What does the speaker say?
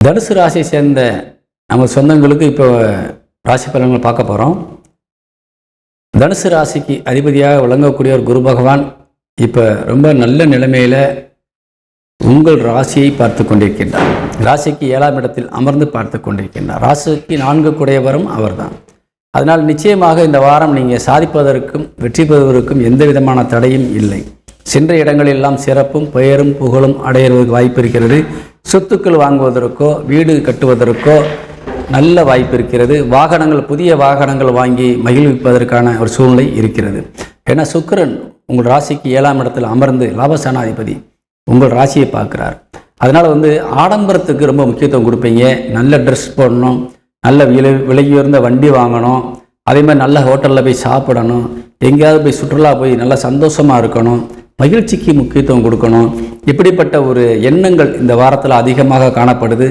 தனுசு ராசியை சேர்ந்த நம்ம சொந்தங்களுக்கு இப்போ ராசி பலன்கள் பார்க்க போகிறோம் தனுசு ராசிக்கு அதிபதியாக விளங்கக்கூடிய ஒரு குரு பகவான் இப்போ ரொம்ப நல்ல நிலைமையில் உங்கள் ராசியை பார்த்து கொண்டிருக்கின்றார். ராசிக்கு ஏழாம் இடத்தில் அமர்ந்து பார்த்து கொண்டிருக்கின்றார். ராசிக்கு நான்கு குடையவரும் அவர்தான். அதனால் நிச்சயமாக இந்த வாரம் நீங்கள் சாதிப்பதற்கும் வெற்றி பெறுவதற்கும் எந்த விதமான தடையும் இல்லை. சென்ற இடங்களெல்லாம் சிறப்பும் பெயரும் புகழும் அடையிறதுக்கு வாய்ப்பு இருக்கிறது. சொத்துக்கள் வாங்குவதற்கோ வீடு கட்டுவதற்கோ நல்ல வாய்ப்பு இருக்கிறது. வாகனங்கள் புதிய வாகனங்கள் வாங்கி மகிழ்விப்பதற்கான ஒரு சூழ்நிலை இருக்கிறது. ஏன்னா சுக்கரன் உங்கள் ராசிக்கு ஏழாம் இடத்தில் அமர்ந்து லாபசானாதிபதி. உங்கள் ராசியை பார்க்குறார். அதனால் வந்து ஆடம்பரத்துக்கு ரொம்ப முக்கியத்துவம் கொடுப்பீங்க. நல்ல ட்ரெஸ் போடணும். நல்ல விலை விலையுயர்ந்த வண்டி வாங்கணும். அதே மாதிரி நல்ல ஹோட்டலில் போய் சாப்பிடணும். எங்கேயாவது போய் சுற்றுலா போய் நல்லா சந்தோஷமாக இருக்கணும். மகிழ்ச்சிக்கு முக்கியத்துவம் கொடுக்கணும். இப்படிப்பட்ட ஒரு எண்ணங்கள் இந்த வாரத்தில் அதிகமாக காணப்படுது.